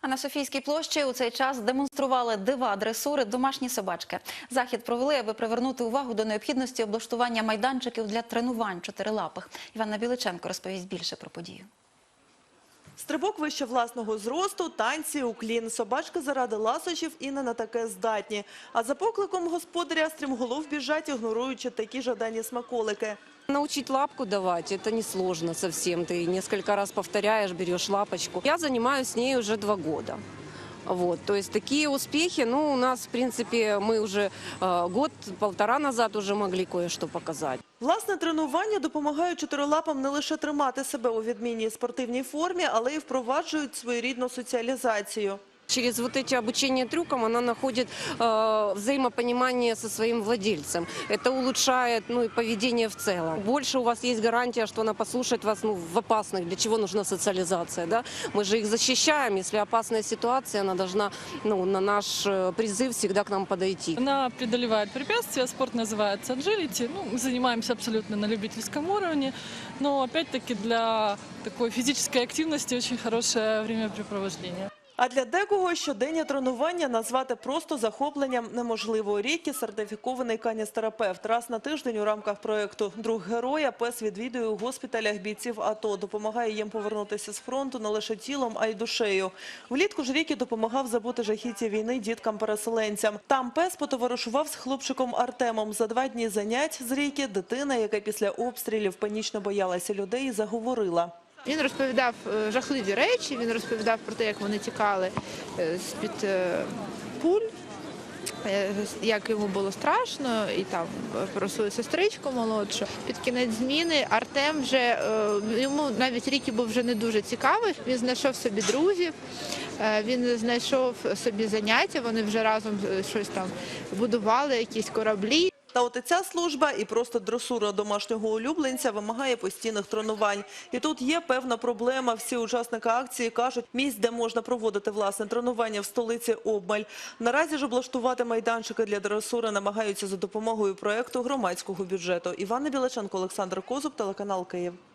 А на Софійській площі у цей час демонстрували дива дресури домашні собачки. Захід провели, аби привернути увагу до необхідності облаштування майданчиків для тренувань чотирилапих. Іванна Біличенко розповість більше про подію. Стрибок вище власного зросту, танці, уклін. Собачки заради ласощів і не на таке здатні. А за покликом господаря стрімголов біжать, ігноруючи такі жадані смаколики. Научить лапку давать, это несложно совсем. Ты несколько раз повторяешь, берешь лапочку. Я занимаюсь нею уже два года. Вот, то есть такие успехи, ну, у нас, в принципе, мы уже э, год-полтора назад уже могли кое-что показать. Власне тренування допомагають чотирилапам не лише тримати себе у відмінній спортивній формі, але й впроваджують своєрідну соціалізацію. Через вот эти обучение трюкам она находит э, взаимопонимание со своим владельцем. Это улучшает ну, и поведение в целом. Больше у вас есть гарантия, что она послушает вас ну, в опасных. Для чего нужна социализация? Да? Мы же их защищаем. Если опасная ситуация, она должна ну, на наш э, призыв всегда к нам подойти. Она преодолевает препятствия, спорт называется agility. Ну, занимаемся абсолютно на любительском уровне, но опять-таки для такой физической активности очень хорошее времяпрепровождение. А для декого щоденні тренування назвати просто захопленням неможливо. Рікі – сертифікований каністерапевт. Раз на тиждень у рамках проєкту «Друг героя» пес відвідує у госпіталях бійців АТО. Допомагає їм повернутися з фронту не лише тілом, а й душею. Влітку ж Рікі допомагав забути жахіття війни діткам-переселенцям. Там пес потоваришував з хлопчиком Артемом. За два дні занять з Рікі дитина, яка після обстрілів панічно боялася людей, заговорила. Він розповідав е, жахливі речі, він розповідав про те, як вони тікали е, з-під е, пуль, як йому було страшно, і там про свою сестричку молодшу. Під кінець зміни Артем вже йому навіть Рікі був вже не дуже цікавий. Він знайшов собі друзів, він знайшов собі заняття. Вони вже разом щось там будували, якісь кораблі. Та от і ця служба і просто дресура домашнього улюбленця вимагає постійних тренувань. І тут є певна проблема. Всі учасники акції кажуть, місць, де можна проводити власне тренування в столиці обмаль. Наразі ж облаштувати майданчики для дресури намагаються за допомогою проекту громадського бюджету. Івана Білаченко, Олександр Козуб, телеканал Київ.